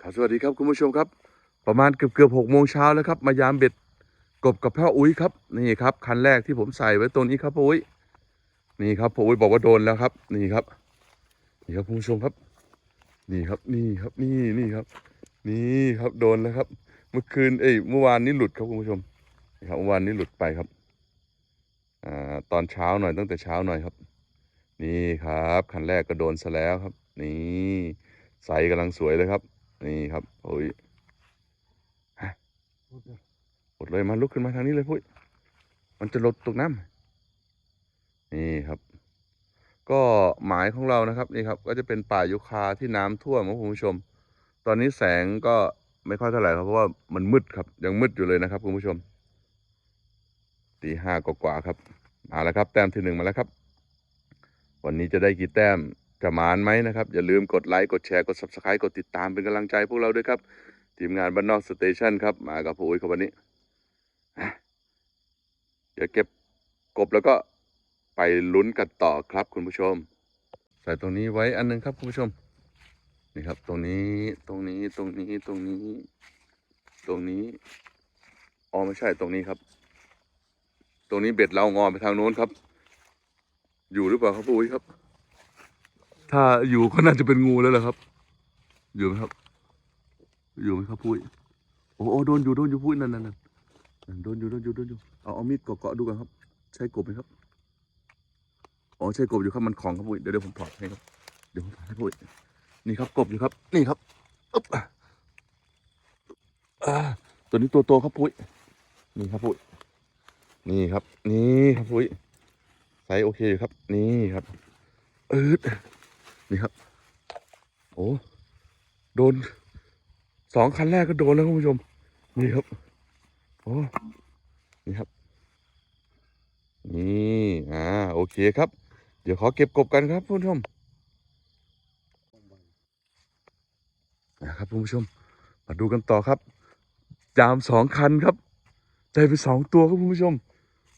ครับสวัสดีครับคุณผู้ชมครับ ประมาณเกือบเกือบหกโมงเช้าแล้วครับ มายามเบ็ดกบกับพ่ออุ้ยครับนี่ครับคันแรกที่ผมใส่ไว้ตรงนี้ครับพ่ออุ้ยนี่ครับพ่ออุ้ยบอกว่าโดนแล้วครับ นี่ครับ นี่ครับคุณผู้ชมครับ นี่ครับนี่ครับนี่นี่ครับ นี่ครับโดนแล้วครับ เมื่อคืนเอ้ยเมื่อวานนี้หลุดครับคุณผู้ชมนี่ครับเมื่อวานนี้หลุดไปครับอ่าตอนเช้าหน่อยตั้งแต่เช้าหน่อยครับ นี่ครับคันแรกก็โดนซะแล้วครับ นี่ใสกำลังสวยเลยครับ นี่ครับโอ้ยฮะหมดเลยมาลุกขึ้นมาทางนี้เลยพุ้ยมันจะลดตกน้ำนี่ครับ ก็หมายของเรานะครับนี่ครับ ก็จะเป็นป่ายุคาที่น้ำท่วมครับคุณผู้ชม ตอนนี้แสงก็ไม่ค่อยเท่าไหร่ครับเพราะว่ามันมืดครับ ยังมืดอยู่เลยนะครับคุณผู้ชมตีห้ากว่าๆครับ มาแล้วครับ แต้มที่หนึ่งมาแล้วครับ วันนี้จะได้กี่แต้ม จะมานไหมนะครับ อย่าลืมกดไลค์กดแชร์กด subscribe กดติดตามเป็นกำลังใจพวกเราด้วยครับ ทีมงานบ้านนอกสเตชันครับ มากับผู้อุ้ยครับวันนี้อะเดี๋ยวเก็บกบแล้วก็ไปลุ้นกันต่อครับคุณผู้ชม ใส่ตรงนี้ไว้อันหนึงครับคุณผู้ชม นี่ครับ ตรงนี้ตรงนี้ตรงนี้ตรงนี้ ตรงนี้อ๋อไม่ใช่ตรงนี้ครับ ตรงนี้เบ็ดเรางอไปทางโน้นครับ อยู่หรือเปล่าครับปุ้ยครับ ถ้าอยู่ก็น่าจะเป็นงูแล้วแหละครับ อยู่ไหมครับ อยู่ไหมครับปุ้ยโอ้โอโดนอยู่โดนอยู่ปุ้ยนั่นนั่นนั่นโดนอยู่โดนอยู่โดนอยู่เอาเอามีดเกาะดูกันครับ ใช่กบไหมครับอ๋อใช่กบอยู่ครับมันของครับปุ้ยเดี๋ยวเดี๋ยวผมถอดให้ครับเดี๋ยวผมถอดให้ปุ้ยนี่ครับกบอยู่ครับ นี่ครับอึ๊บอ่าตัวนี้ตัวโตครับปุ้ยนี่ครับปุ้ยนี่ครับ นี่ครับปุ้ยไซส์โอเคอยู่ครับ นี่ครับอิด นี่ครับ โอ้โดนสองคันแรกก็โดนแล้วคุณผู้ชม นี่ครับ โอ้นี่ครับ นี่อ่าโอเคครับ เดี๋ยวขอเก็บกบกันครับคุณผู้ชมนะครับคุณผู้ชม มาดูกันต่อครับ จามสองคันครับได้ไปสองตัวครับคุณผู้ชม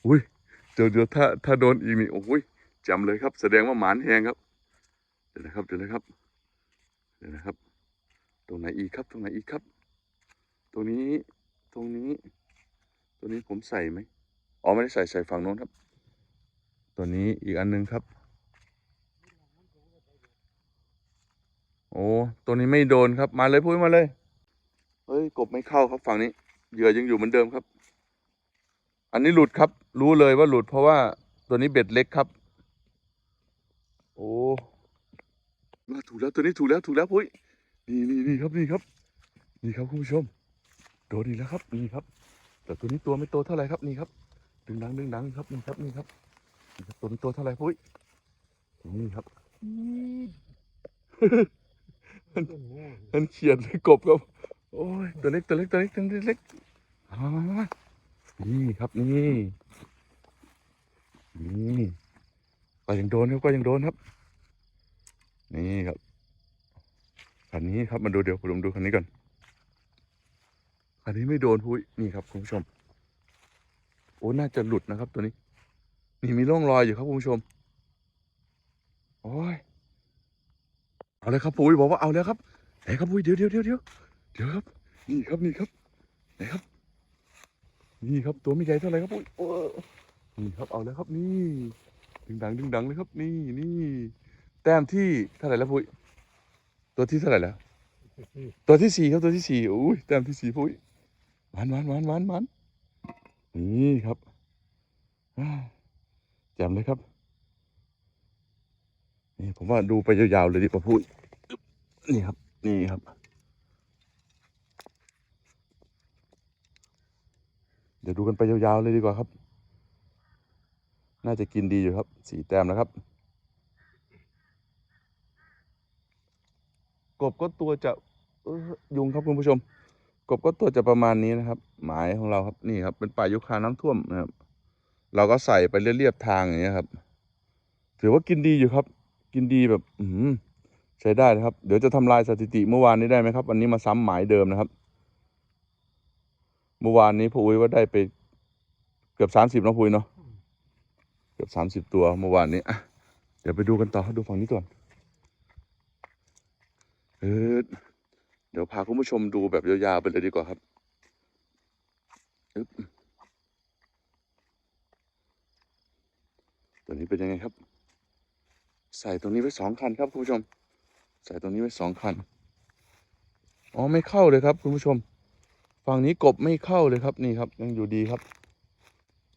อุ้ยเดี๋ยวเดี๋ยวถ้าถ้าโดนอีกนี่โอ้ยจำเลยครับ แสดงว่าหมานแหงครับ เดี๋ยวนะครับเดี๋ยวนะครับเดี๋ยวนะครับ ตรงไหนอีกครับ ตรงไหนอีกครับ ตรงนี้ตรงนี้ ตัวนี้ผมใส่ไหมอ๋อไม่ได้ใส่ใส่ฝั่งโน้นครับ ตัวนี้อีกอันหนึงครับ โอ้ตัวนี้ไม่โดนครับมาเลยพุ้ยมาเลยเฮ้ยกบไม่เข้าครับฝั่งนี้เหยื่อยังอยู่เหมือนเดิมครับ อันนี้หลุดครับ รู้เลยว่าหลุดเพราะว่าตัวนี้เบ็ดเล็กครับ โอ้ มาถูกแล้วตัวนี้ถูกแล้วถูกแล้วพุ้ยนี่นี่นี่ครับนี่ครับ นี่ครับคุณผู้ชมโดนอีกแล้วครับนี่ครับ แต่ตัวนี้ตัวไม่โตเท่าไหร่ครับนี่ครับ ดึงดังดึงดังครับนี่ครับนี่ครับนี่ครับตัวนี้ตัวเท่าไหร่พุ้ยนี่ครับมันมันเขียดเลยกบครับโอ้ยตัวเล็กตัวเล็กตัวเล็กตัวเล็กเอามามามานี่ครับนี่นี่ก็ยังโดนครับก็ยังโดนครับ นี่ครับคันนี้ครับมาดูเดี๋ยวผมดูคันนี้ก่อนคันนี้ไม่โดนพุ้ยนี่ครับคุณผู้ชม โอ้น่าจะหลุดนะครับตัวนี้ นี่มีร่องรอยอยู่ครับคุณผู้ชมโอ้ยเอาเลยครับปุ้ยบอกว่าเอาแล้วครับไหนครับปุ้ยเดี๋ยวเดี๋ยวเดี๋ยวเดี๋ยวเดี๋ยวครับ นี่ครับนี่ครับไหนครับ นี่ครับตัวไม่ใหญ่เท่าไหร่ครับปุ้ยโอ้นี่ครับเอาแล้วครับนี่ดึงดังดึงดังเลยครับ นี่นี่ ต้มที่เท่าไหร่แล้วปุ้ยตัวที่เท่าไหร่แล้ว ตัวที่สี่ครับตัวที่สี่อุ้ยแต้มที่สี่ปุ้ยหวานหวานหวานหวานหวานนี่ครับแจ่มเลยครับ นี่ผมว่าดูไปยาวๆเลยดีกว่าปุ้ยนี่ครับ นี่ครับ เดี๋ยวดูกันไปยาวๆเลยดีกว่าครับ น่าจะกินดีอยู่ครับ สีแต้มแล้วครับ กบก็ตัวจะยุงครับคุณผู้ชม กบก็ตัวจะประมาณนี้นะครับ หมายของเราครับนี่ครับ เป็นป่ายุคาน้ำท่วมนะครับ เราก็ใส่ไปเรียบๆทางอย่างเงี้ยครับ ถือว่ากินดีอยู่ครับ กินดีแบบ อืใช้ได้นะครับ เดี๋ยวจะทำลายสถิติเมื่อวานนี้ได้ไหมครับ วันนี้มาซ้ำหมายเดิมนะครับ เมื่อวานนี้พ่ออุ้ยว่าได้ไปเกือบสามสิบน้องพุยเนาะเกือบสามสิบตัวเมื่อวานนี้อะเดี๋ยวไปดูกันต่อดูฝั่งนี้ก่อน เออเดี๋ยวพาคุณผู้ชมดูแบบยาวๆไปเลยดีกว่าครับตัวนี้เป็นยังไงครับ ใส่ตรงนี้ไว้สองคันครับคุณผู้ชม ใส่ตรงนี้ไว้สองคันอ๋อไม่เข้าเลยครับ คุณผู้ชม ฝั่งนี้กบไม่เข้าเลยครับนี่ครับ ยังอยู่ดีครับ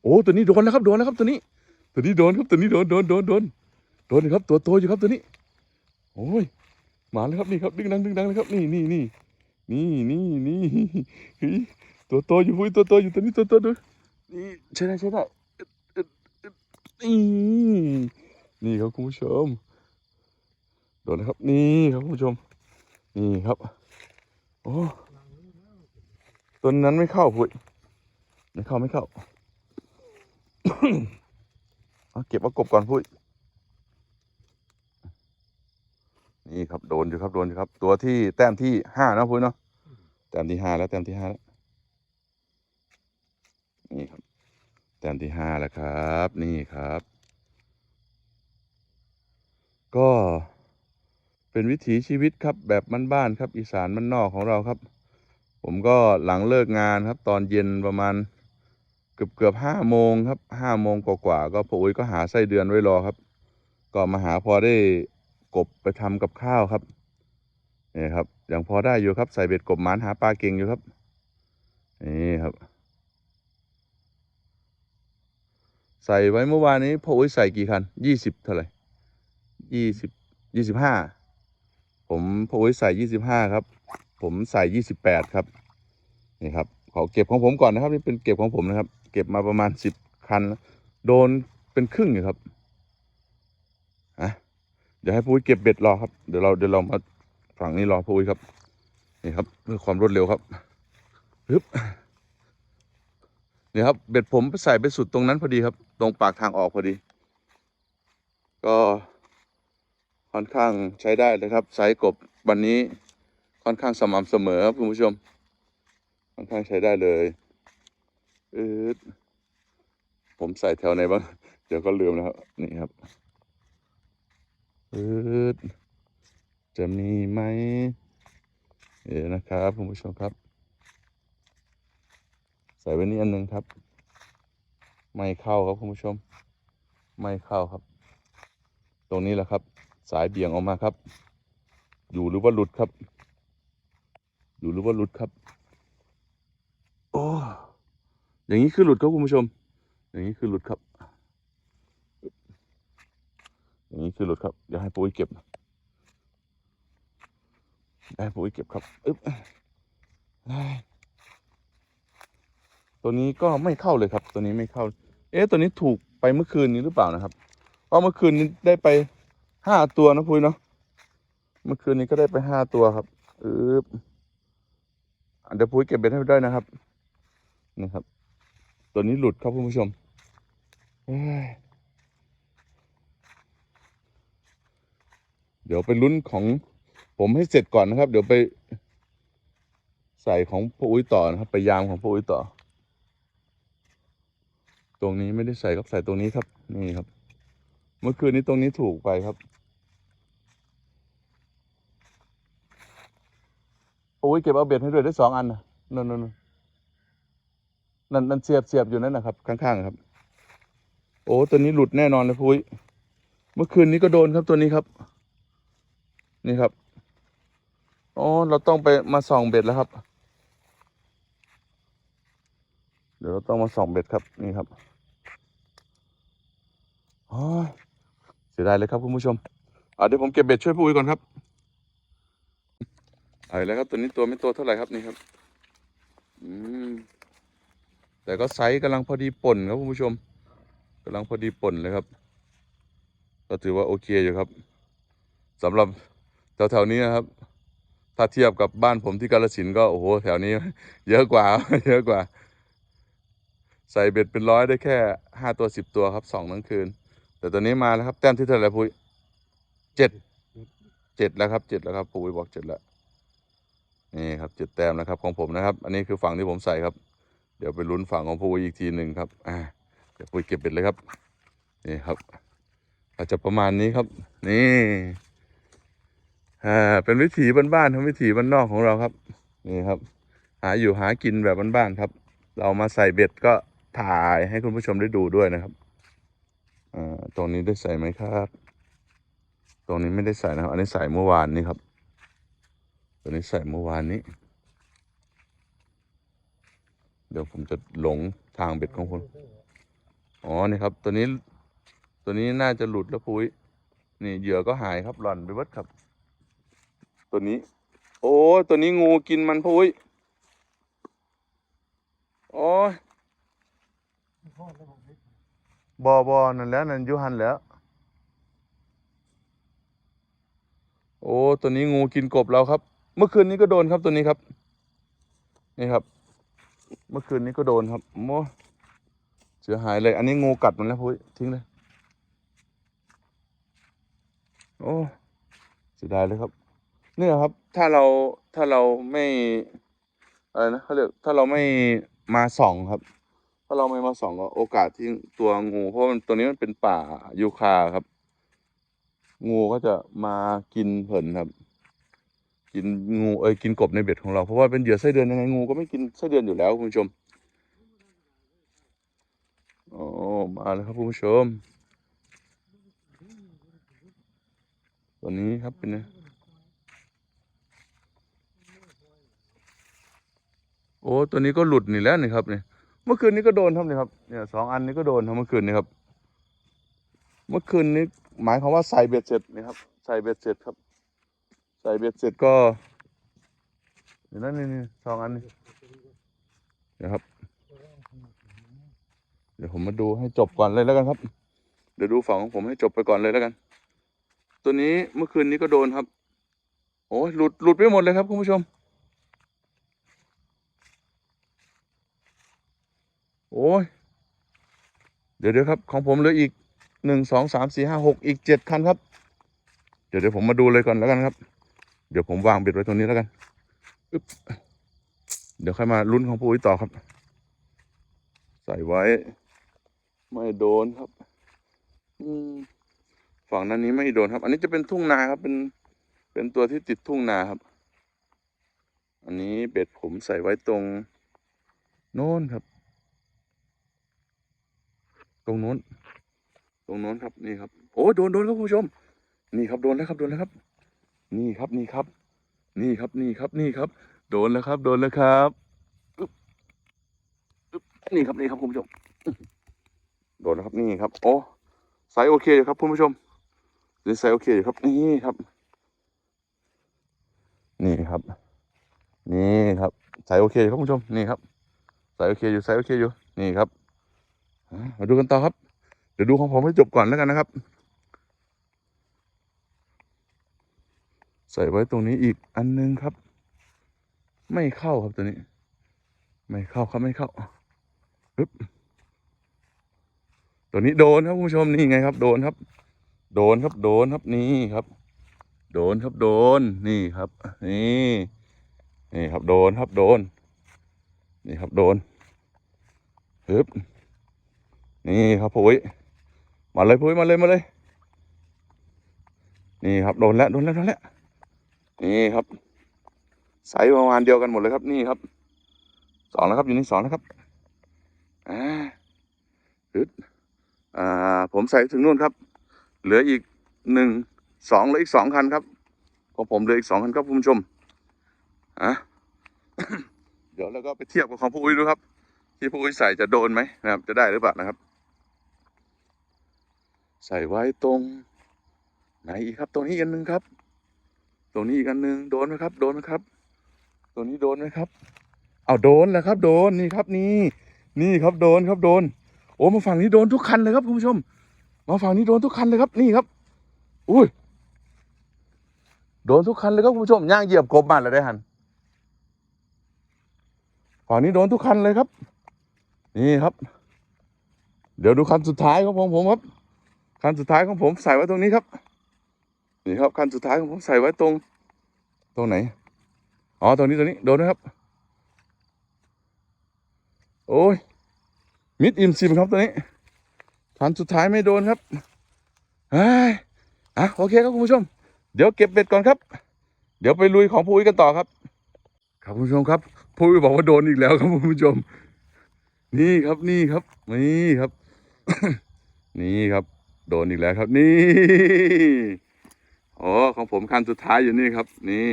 โอ้ตัวนี้โดนแล้วครับโดนแล้วครับ ตัวนี้ ตัวนี้โดนครับตัวนี้โดนโดนโดนโดนโดนครับตัวโตอยู่ครับตัวนี้ โอ้ย มาแล้วครับนี่ครับดึงดังดึงดังเลยครับนี่นี่นี่นี่นี่นี่เฮ้ยตัวโตอยู่พุ้ยตัวโตอยู่ตัวนี้ตัวโตดูนี่ใช่ได้ใช่ได้นี่นี่ครับคุณผู้ชมโดนนะครับนี่ครับคุณผู้ชม นี่ครับโอ้ตัวนั้นไม่เข้าพุ้ยไม่เข้าไม่เข้าเอาเก็บเอากบก่อนพุ้ย นี่ครับโดนอยู่ครับโดนอยู่ครับ ตัวที่แต้มที่ห้านะพุ้ยเนาะแต้มที่ห้าแล้วแต้มที่ห้าแล้วนี่ครับ แต้มที่ห้าแล้วครับ นี่ครับ ก็เป็นวิถีชีวิตครับ แบบบ้านๆครับ อีสานมันนอกของเราครับ ผมก็หลังเลิกงานครับ ตอนเย็นประมาณเกือบเกือบห้าโมงครับห้าโมงกว่าๆก็พออุ้ยก็หาไส้เดือนไว้รอครับ ก็มาหาพอได้ กบไปทำกับข้าวครับนี่ครับยังพอได้อยู่ครับใส่เบ็ดกบหมานหาปลาเก่งอยู่ครับนี่ครับ ใส่ไว้เมื่อวานนี้พ่ออุ้ยใส่กี่คันยี่สิบเท่าไหร่ยี่สิบยี่สิบห้าผมพ่ออุ้ยใส่ยี่สิบห้าครับ ผมใส่ยี่สิบแปดครับนี่ครับขอเก็บของผมก่อนนะครับ นี่เป็นเก็บของผมนะครับ เก็บมาประมาณสิบคัน โดนเป็นครึ่งอยู่ครับ เดี๋ยวให้ปุ้ยเก็บเบ็ดรอครับ เดี๋ยวเราเดี๋ยวเรามาฝั่งนี้รอปุ้ยครับ นี่ครับเพื่อความรวดเร็วครับฮึบนี่ครับ เบ็ดผมไปใส่ไปสุดตรงนั้นพอดีครับ ตรงปากทางออกพอดี ก็ค่อนข้างใช้ได้เลยครับไซส์กบวันนี้ค่อนข้างสม่ำเสมอครับคุณผู้ชม ค่อนข้างใช้ได้เลยเอืดผมใส่แถวไหนบ้าง เดี๋ยวก็ลืมแล้วครับ นี่ครับ อืดจะมีไหมเดี๋ยวนะครับคุณผู้ชมครับ ใส่ไว้นี่อันหนึ่งครับ ไม่เข้าครับคุณผู้ชม ไม่เข้าครับ ตรงนี้แหละครับ สายเบี่ยงออกมาครับ อยู่หรือว่าหลุดครับ อยู่หรือว่าหลุดครับ โอ้อย่างนี้คือหลุดครับคุณผู้ชม อย่างนี้คือหลุดครับ อย่างนี้คือหลุดครับ เดี๋ยวให้ปุ้ยเก็บได้ปุ้ยเก็บครับอึ๊บตัวนี้ก็ไม่เข้าเลยครับ ตัวนี้ไม่เข้า เอ๊ะตัวนี้ถูกไปเมื่อคืนนี้หรือเปล่านะครับเพราะเมื่อคืนนี้ได้ไปห้าตัวนะปุ้ยเนาะเมื่อคืนนี้ก็ได้ไปห้าตัวครับอึ๊บอะเดี๋ยวปุ้ยเก็บเบ็ดให้ด้วยนะครับนี่ครับ ตัวนี้หลุดครับคุณผู้ชมเอ้ย ดี๋ยวไปลุ้นของผมให้เสร็จก่อนนะครับ เดี๋ยวไปใส่ของพ่ออุ้ยต่อนะครับ ไปยามของพ่ออุ้ยต่อ ตรงนี้ไม่ได้ใส่ครับใส่ตรงนี้ครับ นี่ครับ เมื่อคืนนี้ตรงนี้ถูกไปครับพ่ออุ้ยเก็บเอาเบ็ดให้ด้วยได้สองอันนะนั่นนั่นนนั่นนั่นเสียบเสียบอยู่นั่นนะครับ ข้างๆครับ โอ้ตัวนี้หลุดแน่นอนเลยพุ้ยเมื่อคืนนี้ก็โดนครับตัวนี้ครับ นี่ครับอ๋อเราต้องไปมาส่องเบ็ดแล้วครับ เดี๋ยวเราต้องมาส่องเบ็ดครับนี่ครับโอ้ยเสียดายเลยครับคุณผู้ชมเดี๋ยวผมเก็บเบ็ดช่วยพุ้ยก่อนครับเอาอีกแล้วครับตัวนี้ตัวไม่โตเท่าไหร่ครับนี่ครับ อืมแต่ก็ไซส์กำลังพอดีป่นครับคุณผู้ชมกำลังพอดีป่นเลยครับ ก็ถือว่าโอเคอยู่ครับสำหรับ แถวๆนี้นะครับ ถ้าเทียบกับบ้านผมที่กาฬสินก็โอ้โหแถวนี้ เยอะกว่า เยอะกว่า ใส่เบ็ดเป็นร้อยได้แค่ห้าตัวสิบตัวครับสองทั้งคืน แต่ตอนนี้มาแล้วครับ แต้มที่เท่าไหร่ปุ้ยเจ็ดเจ็ดแล้วครับเจ็ดแล้วครับปุ้ยบอกเจ็ดแล้วนี่ครับเจ็ดแต้มแล้วครับของผมนะครับ อันนี้คือฝั่งที่ผมใส่ครับ เดี๋ยวไปลุ้นฝั่งของผู้อีกทีหนึ่งครับอ่าเดี๋ยวปุ้ยเก็บเบ็ดเลยครับนี่ครับ อาจจะประมาณนี้ครับ นี่ อ่าเป็นวิถีบ้านๆทำวิถีบ้านนอกของเราครับนี่ครับ หาอยู่หากินแบบบ้านๆครับ เรามาใส่เบ็ดก็ถ่ายให้คุณผู้ชมได้ดูด้วยนะครับอ่าตรงนี้ได้ใส่ไหมครับ ตรงนี้ไม่ได้ใส่นะครับ อันนี้ใส่เมื่อวานนี้ครับ ตัวนี้ใส่เมื่อวานนี้ เดี๋ยวผมจะหลงทางเบ็ดของคุณอ๋อนี่ครับ ตัวนี้ ตัวนี้น่าจะหลุดแล้วปุ้ยนี่เหยื่อก็หายครับหล่อนไปเบิดครับ ตัวนี้ โอ้ตัวนี้งูกินมันปุ้ยโอ้ยบอบอนั่นแล้วนั่นยูหันแล้ว โอ้ตัวนี้งูกินกบเราครับ เมื่อคืนนี้ก็โดนครับตัวนี้ครับ นี่ครับ เมื่อคืนนี้ก็โดนครับโมเสียหายเลย อันนี้งูกัดมันแล้วพุ้ยทิ้งเลย โอ้เสียดายเลยครับ เนี่ยครับ ถ้าเราถ้าเราไม่อะไรนะเขาเรียกถ้าเราไม่มาส่องครับ ถ้าเราไม่มาส่องก็โอกาสที่ตัวงูเพราะมันตัวนี้มันเป็นป่ายูคาครับ งูก็จะมากินเผินครับ กินงูเอ้ยกินกบในเบ็ดของเราเพราะว่าเป็นเหยื่อไส้เดือนยังไงงูก็ไม่กินไส้เดือนอยู่แล้วคุณผู้ชมโอ้มาแล้วครับคุณผู้ชมตัวนี้ครับเป็นไง โอ้ตัวนี้ก็หลุดนี่แล้วนี่ครับเนี่ยเมื่อคืนนี้ก็โดนครับนี่ครับเนี่ยสองอันนี้ก็โดนครับเมื่อคืนนี้ครับ เมื่อคืนนี้หมายความว่าใส่เบ็ดเสร็จนี่ครับ ใส่เบ็ดเสร็จครับ ใส่เบ็ดเสร็จก็เดี๋ยวนั่นนี่นี่สองอันนี่เดี๋ยวครับ เดี๋ยวผมมาดูให้จบก่อนเลยแล้วกันครับ เดี๋ยวดูฝั่งของผมให้จบไปก่อนเลยแล้วกัน ตัวนี้เมื่อคืนนี้ก็โดนครับ โอ้ยหลุดหลุดไปหมดเลยครับคุณผู้ชม โอ้ย เดี๋ยวเดี๋ยวครับ ของผมเหลืออีกหนึ่งสองสามสี่ห้าหกอีกเจ็ดคันครับ เดี๋ยวเดี๋ยวผมมาดูเลยก่อนแล้วกันครับ เดี๋ยวผมวางเบ็ดไว้ตรงนี้แล้วกันอึ๊บเดี๋ยวค่อยมาลุ้นของผู้อีต่อครับ ใส่ไว้ ไม่โดนครับ อืมฝั่งนั้นนี้ไม่โดนครับ อันนี้จะเป็นทุ่งนาครับ เป็นเป็นตัวที่ติดทุ่งนาครับ อันนี้เบ็ดผมใส่ไว้ตรงโน้นครับ รงโน้น ตรงโน้นครับนี่ครับ โอ้โดนโดนครับคุณผู้ชม นี่ครับโดนแล้วครับโดนแล้วครับ นี่ครับนี่ครับ นี่ครับนี่ครับนี่ครับ โดนแล้วครับ โดนแล้วครับนี่ครับนี่ครับคุณผู้ชม โดนแล้วครับนี่ครับ โอ้ไซส์โอเคอยู่ครับคุณผู้ชมนี่ไซส์โอเคอยู่ครับนี่ครับ นี่ครับ นี่ครับไซส์โอเคอยู่ครับคุณผู้ชมนี่ครับไซส์โอเคอยู่ไซส์โอเคอยู่นี่ครับ มาดูกันต่อครับ เดี๋ยวดูของผมให้จบก่อนแล้วกันนะครับ ใส่ไว้ตรงนี้อีกอันนึงครับ ไม่เข้าครับตัวนี้ ไม่เข้าครับไม่เข้าปึ๊บตัวนี้โดนครับคุณผู้ชมนี่ไงครับ โดนครับ โดนครับโดนครับนี่ครับ โดนครับโดนนี่ครับ นี่นี่ครับโดนครับโดน นี่ครับโดนปึ๊บ นี่ครับพุ้ยมาเลยพุ้ยมาเลยมาเลย นี่ครับโดนแล้วโดนแล้วโดนแล้วนี่ครับไซส์ประมาณเดียวกันหมดเลยครับนี่ครับสองแล้วครับอยู่นี่สองแล้วครับอ่าฮึดอ่า ผมใส่ถึงนู่นครับ เหลืออีกหนึ่งสองเหลืออีกสองคันครับของผมเหลืออีกสองคันครับคุณผู้ชมอะเดี๋ยวแล้วก็ไปเทียบกับของผู้อุ้ยดูครับ ที่ผู้อุ้ยใส่จะโดนไหมนะครับ จะได้หรือเปล่านะครับ ส่ไว้ตรงไหนอีกครับ ตรงนี้อีกอันนึงครับ ตรงนี้อีกอันหนึ่งโดนไหมครับ โดนไหมครับตรงนี้โดนไหมครับ เอาโดนแล้วครับ โดนนี่ครับนี่ นี่ครับโดนครับโดน โอ้มาฝั่งนี้โดนทุกคันเลยครับคุณผู้ชม มาฝั่งนี้โดนทุกคันเลยครับนี่ครับ อุ้ยโดนทุกคันเลยครับคุณผู้ชมย่างเหยียบกบมาแล้วได้หันฝั่งนี้โดนทุกคันเลยครับ นี่ครับ เดี๋ยวดูคันสุดท้ายของผมผมครับ คันสุดท้ายของผมใส่ไว้ตรงนี้ครับ นี่ครับคันสุดท้ายของผมใส่ไว้ตรง ตรงไหน อ๋อ ตรงนี้ตรงนี้ โดนไหมครับ โอ้ย มิดอิมซิมครับตัวนี้คันสุดท้ายไม่โดนครับเฮ้ยอะโอเคครับคุณผู้ชม เดี๋ยวเก็บเบ็ดก่อนครับ เดี๋ยวไปลุยของผู้อุ้ยกันต่อครับ ครับคุณผู้ชมครับผู้อุ้ยบอกว่าโดนอีกแล้วครับคุณผู้ชม นี่ครับนี่ครับ นี่ครับ นี่ครับ โดนอีกแล้วครับนี่โอ้ของผมคันสุดท้ายอยู่นี่ครับ นี่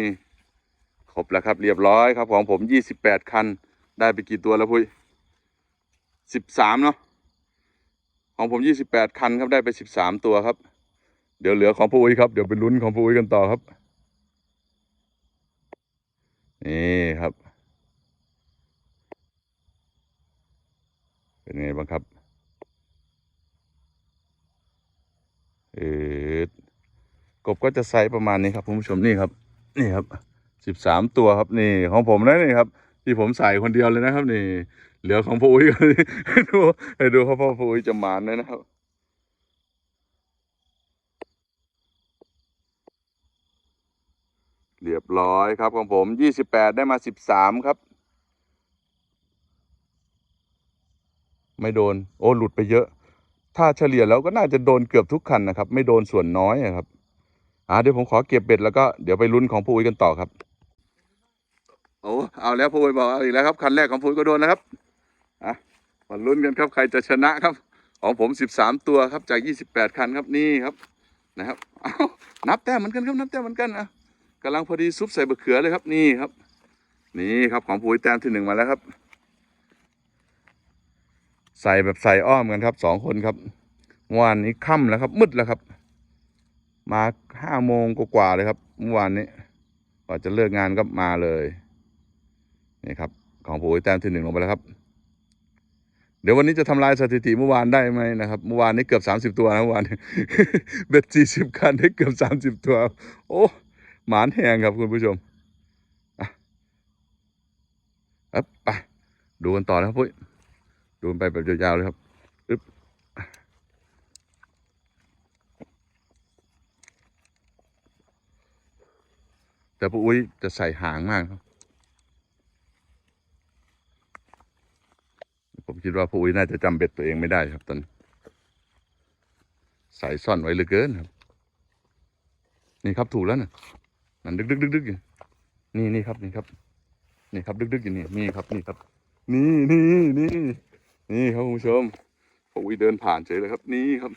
ครบแล้วครับ เรียบร้อยครับ ของผมยี่สิบแปดคัน ได้ไปกี่ตัวแล้วพุ้ยสิบสามเนาะของผมยี่สิบแปดคันครับได้ไปสิบสามตัวครับ เดี๋ยวเหลือของผู้อุ้ยครับเดี๋ยวไปลุ้นของผู้อุ้ยกันต่อครับนี่ครับ เป็นไงบ้างครับ เออ กบก็จะไซส์ประมาณนี้ครับคุณผู้ชมนี่ครับ นี่ครับสิบสามตัวครับนี่ของผมนะนี่ครับ ที่ผมใส่คนเดียวเลยนะครับ นี่ เหลือของพ่ออุ้ยให้ดูให้ดูเขาพ่อพ่ออุ้ยจะหมานเลยนะครับเรียบร้อยครับของผมยี่สิบแปดได้มาสิบสามครับ ไม่โดน โอ้หลุดไปเยอะ ถ้าเฉลี่ยแล้วก็น่าจะโดนเกือบทุกคันนะครับ ไม่โดนส่วนน้อยอะครับ อ่าเดี๋ยวผมขอเก็บเบ็ดแล้วก็เดี๋ยวไปลุ้นของผู้อุ้ยกันต่อครับโอ้เอาแล้วผู้อุ้ยบอกเอาอีกแล้วครับคันแรกของผู้อุ้ยก็โดนนะครับอะมาลุ้นกันครับใครจะชนะครับ ของผมสิบสามตัวครับจากยี่สิบแปดคันครับนี่ครับนะครับเอานับแต้มเหมือนกันครับนับแต้มเหมือนกันนะกำลังพอดีซุปใส่บะเขือเลยครับนี่ครับ นี่ครับของผู้อุ้ยแต้มที่หนึ่งมาแล้วครับ ใส่แบบใส่อ้อมกันครับสองคนครับวานนี้ค่ำแล้วครับมืดแล้วครับ มาห้าโมงกว่าเลยครับเมื่อวานนี้ก่อนจะเลิกงานก็มาเลยนี่ครับ ของผู้แต้มที่หนึ่งลงไปแล้วครับ เดี๋ยววันนี้จะทำลายสถิติเมื่อวานได้ไหมนะครับเมื่อวานนี้เกือบสามสิบตัวนะเมื่อวานเบ็ดสี่สิบคันได้เกือบสามสิบตัว โอ้หมานแหงครับคุณผู้ชมอะอ๊บไปดูกันต่อนะครับพุ้ยดูไปแบบยาวๆเลยครับ แต่ปุ้ยจะใส่หางมากครับผมคิดว่าปุ้ยน่าจะจำเบ็ดตัวเองไม่ได้ครับตอนใส่ซ่อนไว้เหลือเกินครับ นี่ครับถูกแล้วนะนั่นดึกดึกดึกดึกอยู่นี่นี่ครับนี่ครับ นี่ครับ ดึกดึกอยู่นี่นี่ครับนี่ครับ นี่นี่นี่นี่ครับคุณผู้ชมพออุ้ยเดินผ่านเฉยเลยครับ นี่ครับ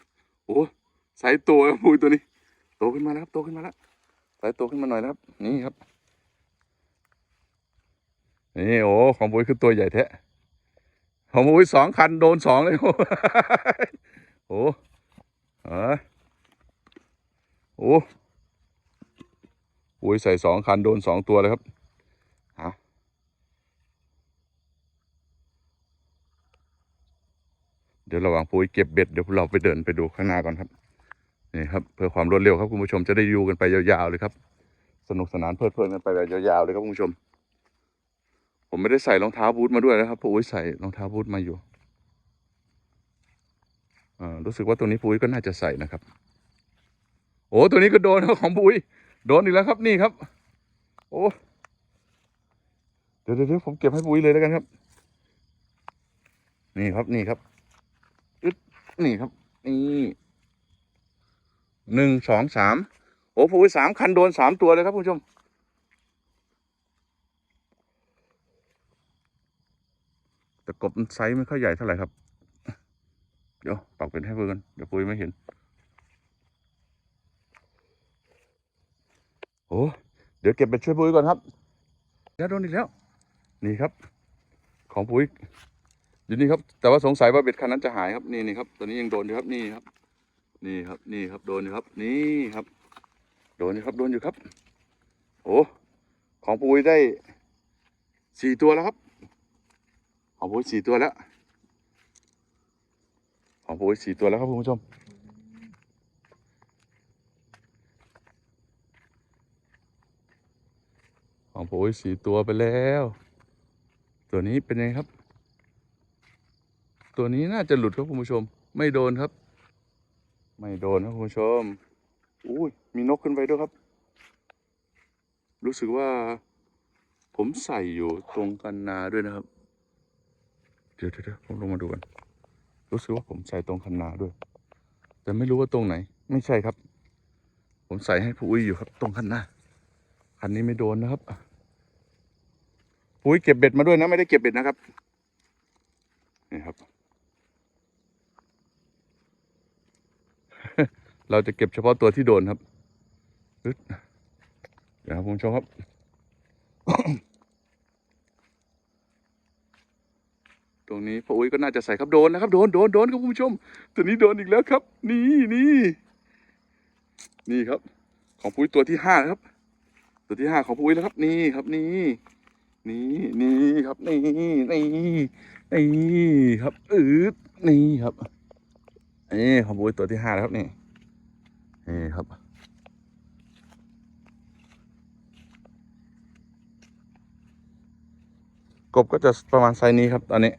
โอ้สายตัวครับอุ้ยตัวนี้ โตขึ้นมาแล้วครับโตขึ้นมาแล้ว สายโตขึ้นมาหน่อยนะครับ นี่ครับ นี่โอ้ของปุ้ยคือตัวใหญ่แท้ของปุ้ยสองคันโดนสองเลยโอ้โหเออโอ้ปุ้ยใส่สองคันโดนสองตัวเลยครับเดี๋ยวระหว่างปุ้ยเก็บเบ็ดเดี๋ยวเราไปเดินไปดูข้างหน้าก่อนครับ นี่ครับเพื่อความรวดเร็วครับคุณผู้ชมจะได้ดูกันไปยาวๆเลยครับ สนุกสนานเพลิดเพลินกันไปแบบยาวๆเลยครับคุณผู้ชม ผมไม่ได้ใส่รองเท้าบูทมาด้วยนะครับปุ้ยใส่รองเท้าบูทมาอยู่อ่ารู้สึกว่าตัวนี้ปุ้ยก็น่าจะใส่นะครับ โอ้ตัวนี้ก็โดนของปุ้ยโดนอีกแล้วครับนี่ครับ โอ้เดี๋ยวเดี๋ยวผมเก็บให้ปุ้ยเลยแล้วกันครับ นี่ครับนี่ครับนี่ครับนี่ หนึ่งสองสามโอ้ผู้สามคันโดนสามตัวเลยครับคุณผู้ชม แต่กบมันไซส์ไม่ค่อยใหญ่เท่าไหร่ครับ เดี๋ยวปักเป็นให้เพื่อนเดี๋ยวปุ้ยไม่เห็น โอ้เดี๋ยวเก็บไปช่วยปุ้ยก่อนครับแล้วโดนอีกแล้ว นี่ครับ ของปุ้ยอยู่นี่ครับ แต่ว่าสงสัยว่าเบ็ดคันนั้นจะหายครับ นี่นี่ครับตัวนี้ยังโดนอยู่ครับ นี่ครับ นี่ครับนี่ครับโดนอยู่ครับ นี่ครับ โดนอยู่ครับโดนอยู่ครับโอ้ของปุ้ยได้สี่ตัวแล้วครับ ของปุ้ยสี่ตัวแล้วของปุ้ยสี่ตัวแล้วครับคุณผู้ชมของปุ้ยสี่ตัวไปแล้ว ตัวนี้เป็นไงครับ ตัวนี้น่าจะหลุดครับคุณผู้ชม ไม่โดนครับ ไม่โดนครับคุณผู้ชมอุ้ยมีนกขึ้นไปด้วยครับ รู้สึกว่า ผมใส่อยู่ตรงกันนาด้วยนะครับเดี๋ยวเดี๋ยวเดี๋ยวผมลงมาดูกันรู้สึกว่าผมใส่ตรงคันนาด้วย แต่ไม่รู้ว่าตรงไหน ไม่ใช่ครับ ผมใส่ให้ผู้อุ้ยอยู่ครับ ตรงคันนาคันนี้ไม่โดนนะครับปุ้ยเก็บเบ็ดมาด้วยนะ ไม่ได้เก็บเบ็ดนะครับนี่ครับ เราจะเก็บเฉพาะตัวที่โดนครับเดี๋ยวครับคุณผู้ชมครับ ตรงนี้พ่ออุ้ยก็น่าจะใส่ครับโดนนะครับ โดนโดนโดนครับคุณผู้ชม ตัวนี้โดนอีกแล้วครับ นี่นี่นี่ครับ ของปุ้ยตัวที่ห้าครับ ตัวที่ห้าของปุ้ยแล้วครับ นี่ครับนี่นี่นี่ครับนี่นี่นี่ครับอืดนี่ครับนี่ของปุ้ยตัวที่ห้าแล้วครับนี่ นี่ครับ กบก็จะประมาณไซนี้ครับ ตอนนี้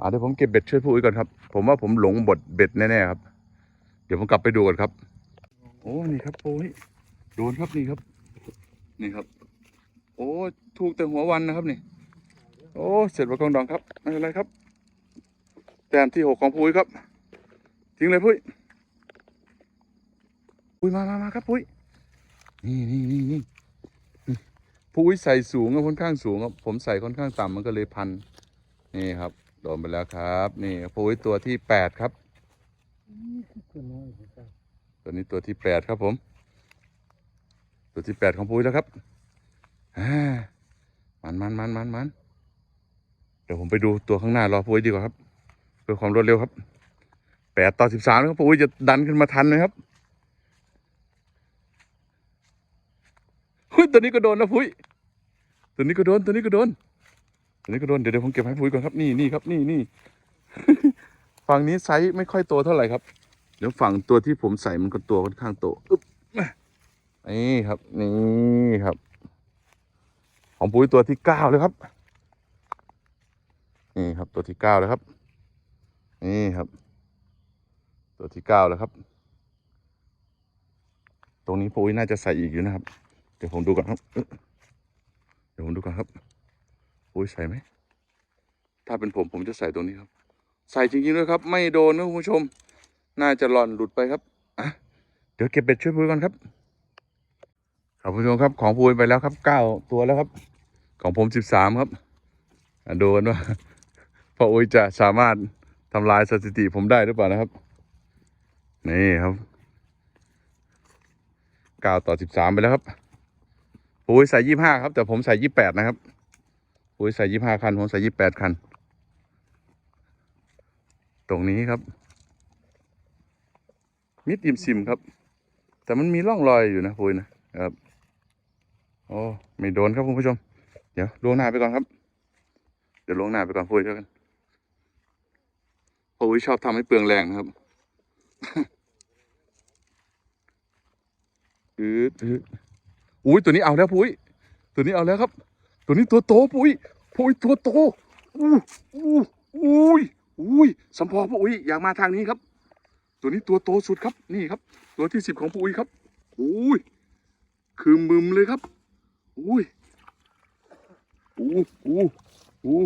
อ่าเดี๋ยวผมเก็บเบ็ดช่วยผู้อุ้ยก่อนครับ ผมว่าผมหลงบทเบ็ดแน่ๆครับ เดี๋ยวผมกลับไปดูก่อนครับ โอ้นี่ครับปุ้ยโดนครับนี่ครับ นี่ครับ โอ้ถูกแต่หัววันนะครับนี่ โอ้เสร็จประกองดองครับไม่เป็นไรครับ แต้มที่หกของปุ้ยครับทิ้งเลยปุ้ยปุ้ยมามามาครับปุ้ยนี่นี่นี่นี่นี่ผู้อุ้ยใส่สูงครับค่อนข้างสูงครับผมใส่ค่อนข้างต่ำมันก็เลยพันนี่ครับโดนไปแล้วครับ นี่ผู้อุ้ยตัวที่แปดครับตัวนี้ตัวที่แปดครับผม ตัวที่แปดของผู้อุ้ยแล้วครับอ่ามันมันมันมันมันเดี๋ยวผมไปดูตัวข้างหน้ารอผู้อุ้ยดีกว่าครับ เพื่อความรวดเร็วครับแปดต่อสิบสามครับอุ้ยจะดันขึ้นมาทันไหมครับเฮ้ยตัวนี้ก็โดนนะพุ้ยตัวนี้ก็โดนตัวนี้ก็โดนตัวนี้ก็โดนเดี๋ยวเดี๋ยวผมเก็บให้พุ้ยก่อนครับนี่นี่ครับนี่นี่ฝั่งนี้ไซส์ไม่ค่อยโตเท่าไหร่ครับเดี๋ยวฝั่งตัวที่ผมใส่มันก็ตัวค่อนข้างโตอึ๊บนี่ครับนี่ครับ ของปุ้ยตัวที่เก้าเลยครับนี่ครับตัวที่เก้าเลยครับ นี่ครับ ตัวที่เก้าแล้วครับ ตรงนี้ปุ้ยน่าจะใส่อีกอยู่นะครับ เดี๋ยวผมดูก่อนครับ เดี๋ยวผมดูก่อนครับโอ้ยใส่ไหม ถ้าเป็นผมผมจะใส่ตรงนี้ครับ ใส่จริงๆด้วยครับ ไม่โดนนะคุณผู้ชม น่าจะหล่อนหลุดไปครับอะเดี๋ยวเก็บเบ็ดช่วยพูดก่อนครับครับคุณผู้ชมครับของพูดไปแล้วครับเก้าตัวแล้วครับ ของผมสิบสามครับอะดูกันว่าพ่ออุ้ยจะสามารถ ทำลายสถิติผมได้หรือเปล่านะครับ นี่ครับเก้าต่อสิบสามไปแล้วครับปุ้ยใส่ยี่ห้าครับ แต่ผมใส่ยี่แปดนะครับปุ้ยใส่ยี่ห้าคัน ผมใส่ยี่แปดคัน ตรงนี้ครับ มิดอิมซิมครับ แต่มันมีร่องรอยอยู่นะปุ้ยนะครับโอ้ไม่โดนครับคุณผู้ชม เดี๋ยวลวงหน้าไปก่อนครับ เดี๋ยวลวงหน้าไปก่อนปุ้ยแล้วกัน ปุ้ยชอบทำให้เปลืองแรงนะครับอืดอืดอุ้ยตัวนี้เอาแล้วปุ้ยตัวนี้เอาแล้วครับ ตัวนี้ตัวโตปุ้ยปุ้ยตัวโตอู้อู้อุ้ยอุ้ยสมพอปุ้ยอยากมาทางนี้ครับ ตัวนี้ตัวโตสุดครับนี่ครับ ตัวที่สิบของปุ้ยครับอุ้ยคือมึมเลยครับอุ้ยอู้อู้อู้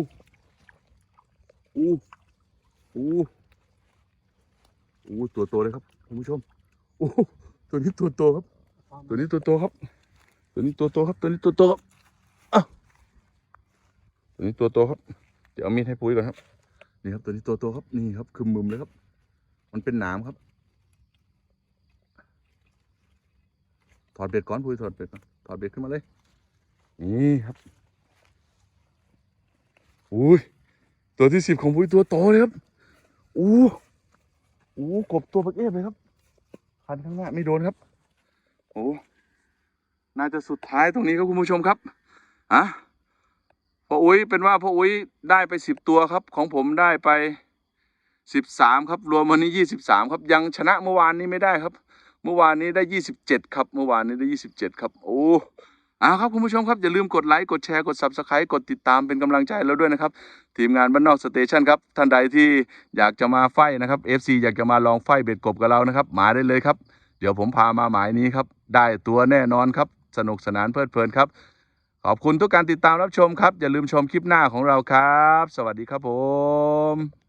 อู้ อู้อู้ตัวโตเลยครับคุณผู้ชมโอ้ตัวนี้ตัวโตครับ ตัวนี้ตัวโตครับ ตัวนี้ตัวโตครับ ตัวนี้ตัวโตครับอะตัวนี้ตัวโตครับ เดี๋ยวเอามีดให้ปุ้ยก่อนครับ นี่ครับตัวนี้ตัวโตครับ นี่ครับคือมุมเลยครับ มันเป็นหนามครับ ถอดเบ็ดก่อนปุ้ยถอดเบ็ดก่อนถอดเบ็ดขึ้นมาเลย นี่ครับ อุ้ย ตัวที่สิบของปุ้ยตัวโตเลยครับ อู้อู้กบตัวปักเอฟเลยครับคันข้างหน้าไม่โดนครับ โอ้น่าจะสุดท้ายตรงนี้ครับคุณผู้ชมครับอะพ่ออุ้ยเป็นว่าพ่ออุ้ยได้ไปสิบตัวครับ ของผมได้ไปสิบสามครับ รวมวันนี้ยี่สิบสามครับยังชนะเมื่อวานนี้ไม่ได้ครับ เมื่อวานนี้ได้ยี่สิบเจ็ดครับ เมื่อวานนี้ได้ยี่สิบเจ็ดครับ โอ้ เอาครับคุณผู้ชมครับ อย่าลืมกดไลค์ กดแชร์กด subscribe กดติดตามเป็นกำลังใจให้เราด้วยนะครับ ทีมงานบ้านนอกสเตชันครับ ท่านใดที่อยากจะมาไฟนะครับ FC อยากจะมาลองไฟเบ็ดกบกับเรานะครับ มาได้เลยครับ เดี๋ยวผมพามาหมายนี้ครับ ได้ตัวแน่นอนครับ สนุกสนานเพลิดเพลินครับ ขอบคุณทุกการติดตามรับชมครับ อย่าลืมชมคลิปหน้าของเราครับ สวัสดีครับผม